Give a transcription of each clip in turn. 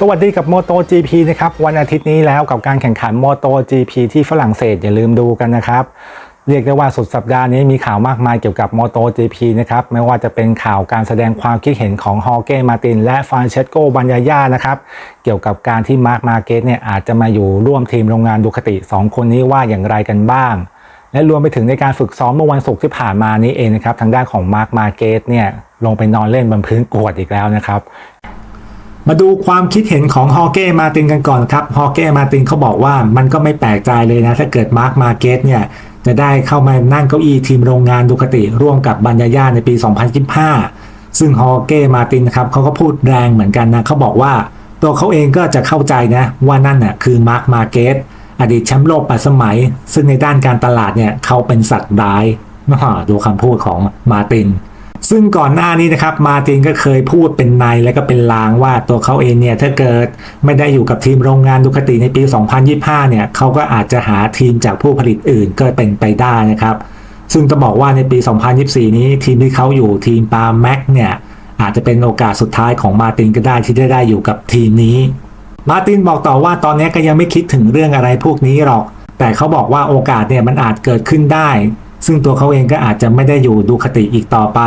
สวัสดีกับ Moto GP นะครับ วันอาทิตย์นี้แล้วกับการแข่งขัน Moto GP ที่ฝรั่งเศสอย่าลืมดูกันนะครับ เรียกได้ว่าสุดสัปดาห์นี้มีข่าวมากมายเกี่ยวกับ Moto GP นะครับ ไม่ว่าจะเป็นข่าวการแสดงความคิดเห็นของฮอเก้มาติน และฟานเชสโกบัญญาย่านะครับ เกี่ยวกับการที่มาร์คมาเกตเนี่ยอาจจะมาอยู่ร่วมทีมโรงงานดูคติ 2 คนนี้ว่าอย่างไรกันบ้างและรวมไปถึงในการฝึกซ้อมเมื่อวันศุกร์ที่ผ่านมานี้เองนะครับ ทางด้านของมาร์คมาเกตเนี่ยลงไปนอนเล่นบนพื้นกรวดอีกแล้วนะครับ มาดูความคิดเห็นของฮอเก้มาตินกันก่อนครับฮอเก้มาตินเขาบอกว่ามันก็ไม่แปลกใจเลยนะ ถ้าเกิดมาร์คมาเกตเนี่ยจะได้เข้ามานั่งเก้าอี้ทีมโรงงานดูคติร่วมกับบัญญาย่าในปี 2025 ซึ่งฮอเก้มาตินครับเขาก็พูดแรงเหมือนกันนะเขาบอกว่าตัวเขาเองก็จะเข้าใจนะว่านั่นน่ะคือมาร์คมาเกตอดีตแชมป์โลกปัสมัย ซึ่งในด้านการตลาดเนี่ยเขาเป็นสัตว์ร้ายอ่าดูคำพูดของมาติน ซึ่งก่อนหน้านี้นะครับมาตินก็เคยพูดเป็นในและก็เป็นลางว่าตัวเขาเองเนี่ยถ้าเกิดไม่ได้อยู่กับทีมโรงงานดูคติในปี 2025 เนี่ยเขาก็อาจจะหาทีมจากผู้ผลิตอื่นก็เป็นไปได้นะครับ ซึ่งจะบอกว่าในปี 2024 นี้ทีมที่เขาอยู่ทีมปาแม็กเนี่ยอาจจะเป็นโอกาสสุดท้ายของมาตินก็ได้ที่จะได้อยู่กับทีมนี้ มาตินบอกต่อว่าตอนนี้ก็ยังไม่คิดถึงเรื่องอะไรพวกนี้หรอก แต่เขาบอกว่าโอกาสเนี่ยมันอาจเกิดขึ้นได้ ซึ่งตัวเขาเองก็อาจจะไม่ได้อยู่ดูคติอีกต่อไป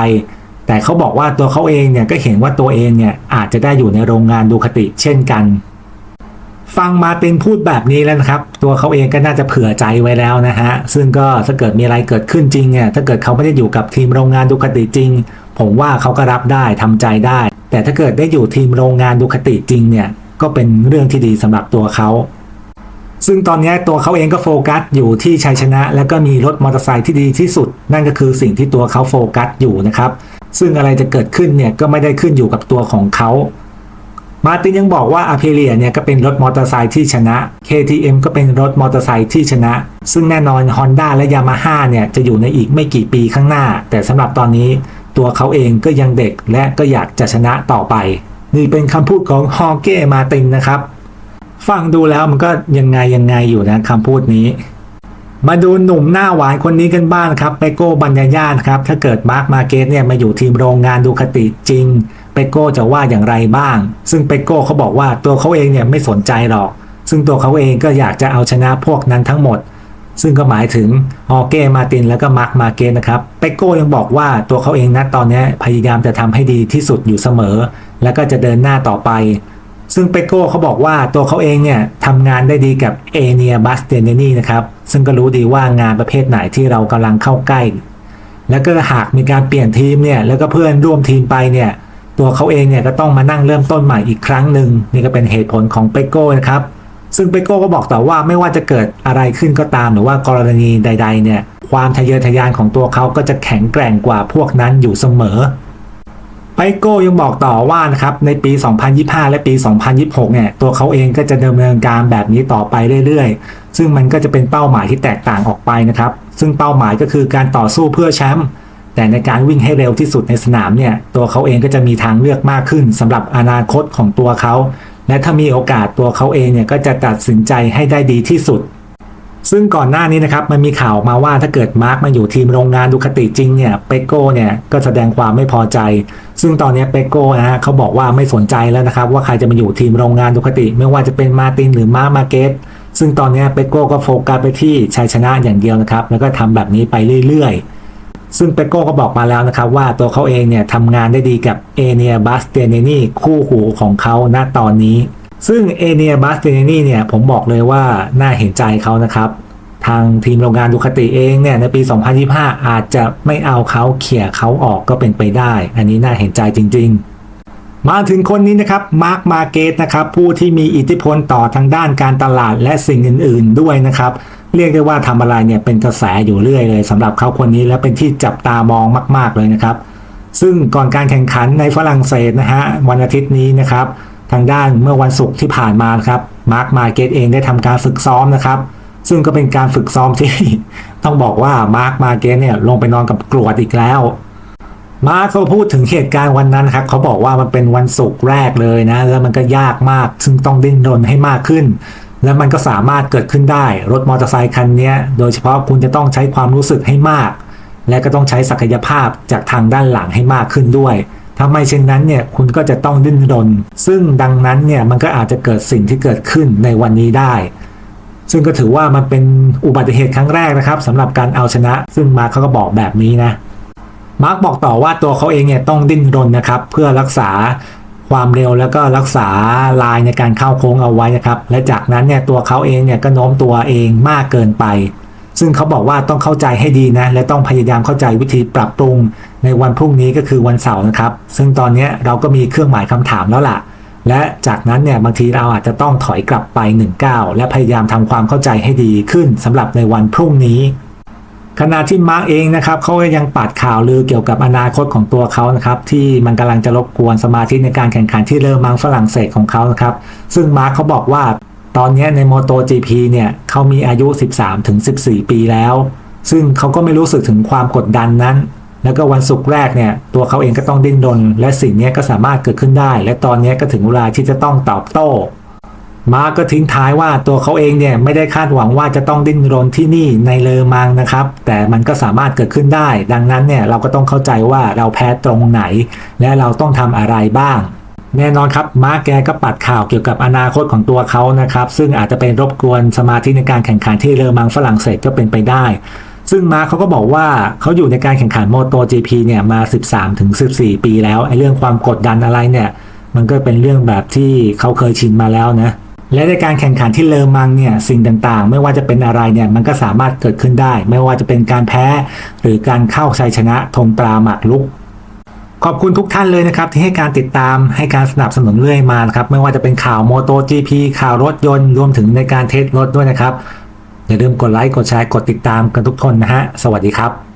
แต่เขาบอกว่าตัวเขาเองเนี่ยก็เห็นว่าตัวเองเนี่ยอาจจะได้อยู่ในโรงงานดูคติเช่นกัน ฟังมาร์ตินพูดแบบนี้แล้วนะครับ ตัวเขาเองก็น่าจะเผื่อใจไว้แล้วนะฮะซึ่งก็ถ้าเกิดมีอะไรเกิดขึ้นจริงเนี่ยถ้าเกิดเขาไม่ได้อยู่กับทีมโรงงานดูคติจริง ผมว่าเขาก็รับได้ทำใจได้ แต่ถ้าเกิดได้อยู่ทีมโรงงานดูคติจริงเนี่ยก็เป็นเรื่องที่ดีสำหรับตัวเขา ซึ่งตอนนี้ตัวเขาเองก็โฟกัสอยู่ที่ชัยชนะ และก็มีรถมอเตอร์ไซค์ที่ดีที่สุด นั่นก็คือสิ่งที่ตัวเขาโฟกัสอยู่นะครับ ซึ่งอะไรจะเกิดขึ้นเนี่ยก็ไม่ได้ขึ้นอยู่กับตัวของเขามาตินยังบอกว่าอ p เพเลียเนี่ยก็เป็นรถมอเตอร์ไซค์ที่ชนะ KTM ก็เป็นรถมอเตอร์ไซค์ที่ชนะ ซึ่งแน่นอน Honda และ Yamaha เนี่ยจะอยู่ในอีกไม่กี่ปีข้างหน้า แต่สำหรับตอนนี้ตัวเขาเองก็ยังเด็กและก็อยากจะชนะต่อไป นี่เป็นคำพูดของฮอเก้มาตินนะครับ ฟังดูแล้วมันก็ยังไงยังไงอยู่นะคำพูดนี้ มาดูหนุ่มหน้าหวานคนนี้กันบ้างครับเปโก้บัญญาญาตครับถ้าเกิดมาร์คมาเกตเนี่ยมาอยู่ทีมโรงงานดูคติจริงเปโก้จะว่าอย่างไรบ้าง ซึ่งเปโก้เขาบอกว่าตัวเขาเองเนี่ยไม่สนใจหรอก ซึ่งตัวเขาเองก็อยากจะเอาชนะพวกนั้นทั้งหมด ซึ่งก็หมายถึงฮอเก้มาตินแล้วก็มาร์คมาเกตนะครับเปโก้ยังบอกว่าตัวเขาเองนะตอนนี้พยายามจะทำให้ดีที่สุดอยู่เสมอ แล้วก็จะเดินหน้าต่อไป ซึ่งเปโก้เขาบอกว่าตัวเขาเองเนี่ยทำงานได้ดีกับเอเนียบัสเตเนนี่นะครับ ซึ่งก็รู้ดีว่างานประเภทไหนที่เรากำลังเข้าใกล้ แล้วก็หากมีการเปลี่ยนทีมเนี่ยแล้วก็เพื่อนร่วมทีมไปเนี่ยตัวเขาเองเนี่ยก็ต้องมานั่งเริ่มต้นใหม่อีกครั้งหนึ่งนี่ก็เป็นเหตุผลของเปโก้นะครับซึ่งเปโก้ก็บอกต่อว่าไม่ว่าจะเกิดอะไรขึ้นก็ตามหรือว่ากรณีใด ๆ เนี่ย ความทะเยอทะยานของตัวเขาก็จะแข็งแกร่งกว่าพวกนั้นอยู่เสมอ ไปโก้ยังบอกต่อว่านะครับในปี 2025 และปี 2026 เนี่ยตัวเขาเองก็จะดำเนินการแบบนี้ต่อไปเรื่อยๆ ซึ่งมันก็จะเป็นเป้าหมายที่แตกต่างออกไปนะครับ ซึ่งเป้าหมายก็คือการต่อสู้เพื่อแชมป์แต่ในการวิ่งให้เร็วที่สุดในสนามเนี่ยตัวเขาเองก็จะมีทางเลือกมากขึ้นสำหรับอนาคตของตัวเขา และถ้ามีโอกาสตัวเขาเองเนี่ยก็จะตัดสินใจให้ได้ดีที่สุด ซึ่งก่อนหน้านี้นะครับมันมีข่าวมาว่าถ้าเกิดมาร์กมาอยู่ทีมโรงงานดูคติจริงเนี่ยเปโก้เนี่ยก็แสดงความไม่พอใจ ซึ่งตอนนี้เปโก้นะฮะเขาบอกว่าไม่สนใจแล้วนะครับว่าใครจะมาอยู่ทีมโรงงานดูคติ ไม่ว่าจะเป็นมาตินหรือมาร์มาเกตซึ่งตอนนี้เปโก้ก็โฟกัสไปที่ชัยชนะอย่างเดียวนะครับแล้วก็ทำแบบนี้ไปเรื่อยๆ ซึ่งเปโก้ก็บอกมาแล้วนะครับว่าตัวเขาเองเนี่ยทำงานได้ดีกับเอเนียบัสเตเนนี่คู่หูของเขาณตอนนี้ ซึ่งเอเนียบัสเตเนนี่เนี่ยผมบอกเลยว่าน่าเห็นใจเขานะครับ ทางทีมโรงงานดูคติเองเนี่ยในปี 2025 อาจจะไม่เอาเขาเขี่ยเขาออกก็เป็นไปได้ อันนี้น่าเห็นใจจริง ๆ มาถึงคนนี้นะครับมาร์คมาเกตนะครับผู้ที่มีอิทธิพลต่อทางด้านการตลาดและสิ่งอื่น ๆ ด้วยนะครับเรียกได้ว่าทำอะไรเนี่ยเป็นกระแสอยู่เรื่อยเลยสำหรับเขาคนนี้และเป็นที่จับตามองมาก ๆเลยนะครับ ซึ่งก่อนการแข่งขันในฝรั่งเศสนะฮะวันอาทิตย์นี้นะครับ ทางด้านเมื่อวันศุกร์ที่ผ่านมาครับมาร์คมาเกตเองได้ทำการฝึกซ้อมนะครับ ซึ่งก็เป็นการฝึกซ้อมที่ต้องบอกว่ามาร์คมาเกตเนี่ยลงไปนอนกับกรวดอีกแล้ว มาร์คเขาพูดถึงเหตุการณ์วันนั้นครับเขาบอกว่ามันเป็นวันศุกร์แรกเลยนะ แล้วมันก็ยากมาก ซึ่งต้องดิ้นรนให้มากขึ้น แล้วมันก็สามารถเกิดขึ้นได้ รถมอเตอร์ไซคันนี้โดยเฉพาะคุณจะต้องใช้ความรู้สึกให้มาก และก็ต้องใช้ศักยภาพจากทางด้านหลังให้มากขึ้นด้วย ถ้าไม่เช่นนั้นเนี่ยคุณก็จะต้องดิ้นรน ซึ่งดังนั้นเนี่ยมันก็อาจจะเกิดสิ่งที่เกิดขึ้นในวันนี้ได้ ซึ่งก็ถือว่ามันเป็นอุบัติเหตุครั้งแรกนะครับสำหรับการเอาชนะ ซึ่งมาร์คเขาก็บอกแบบนี้นะมาร์คบอกต่อว่าตัวเขาเองเนี่ยต้องดิ้นรนนะครับ เพื่อรักษาความเร็วแล้วก็รักษาลายในการเข้าโค้งเอาไว้นะครับ และจากนั้นเนี่ยตัวเขาเองเนี่ยก็โน้มตัวเองมากเกินไป ซึ่งเขาบอกว่าต้องเข้าใจให้ดีนะ และต้องพยายามเข้าใจวิธีปรับปรุงในวันพรุ่งนี้ก็คือวันเสาร์นะครับ ซึ่งตอนนี้เราก็มีเครื่องหมายคำถามแล้วล่ะ และจากนั้นเนี่ยบางทีเราอาจจะต้องถอยกลับไป1ก้าวและพยายามทำความเข้าใจให้ดีขึ้นสำหรับในวันพรุ่งนี้ ขณะที่มาร์กเองนะครับเขาก็ยังปัดข่าวลือเกี่ยวกับอนาคตของตัวเขานะครับที่มันกำลังจะรบกวนสมาธิในการแข่งขันที่เริ่มมังฝรั่งเศสของเขานะครับซึ่งมาร์กเขาบอกว่า ตอนนี้ใน MotoGP เนี่ยเขามีอายุ 13-14 ปีแล้ว ซึ่งเขาก็ไม่รู้สึกถึงความกดดันนั้น แล้วก็วันศุกร์แรกเนี่ยตัวเขาเองก็ต้องดิ้นรนและสิ่งนี้ก็สามารถเกิดขึ้นได้ และตอนนี้ก็ถึงเวลาที่จะต้องตอบโต้มาร์กก็ทิ้งท้ายว่าตัวเขาเองเนี่ยไม่ได้คาดหวังว่าจะต้องดิ้นรนที่นี่ในเลอมังนะครับ แต่มันก็สามารถเกิดขึ้นได้ ดังนั้นเนี่ยเราก็ต้องเข้าใจว่าเราแพ้ตรงไหน และเราต้องทำอะไรบ้าง แน่นอนครับมาร์กแกก็ปัดข่าวเกี่ยวกับอนาคตของตัวเขานะครับ ซึ่งอาจจะเป็นรบกวนสมาธิในการแข่งขันที่เลอมังฝรั่งเศสก็เป็นไปได้ ซึ่งมาร์คเขาก็บอกว่าเขาอยู่ในการแข่งขันโมโต GP เนี่ยมา 13-14 ปีแล้วไอ้เรื่องความกดดันอะไรเนี่ยมันก็เป็นเรื่องแบบที่เขาเคยชินมาแล้วนะและในการแข่งขันที่เลอมังเนี่ยสิ่งต่างๆ ไม่ว่าจะเป็นอะไรเนี่ยมันก็สามารถเกิดขึ้นได้ ไม่ว่าจะเป็นการแพ้ หรือการเข้าชัยชนะธงตราหมากลุก ขอบคุณทุกท่านเลยนะครับที่ให้การติดตามให้การสนับสนุนเรื่อยมานะครับไม่ว่าจะเป็นข่าวโมโต GP ข่าวรถยนต์รวมถึงในการเทสรถด้วยนะครับอย่าลืมกดไลค์กดแชร์กดติดตามกันทุกคนนะฮะสวัสดีครับ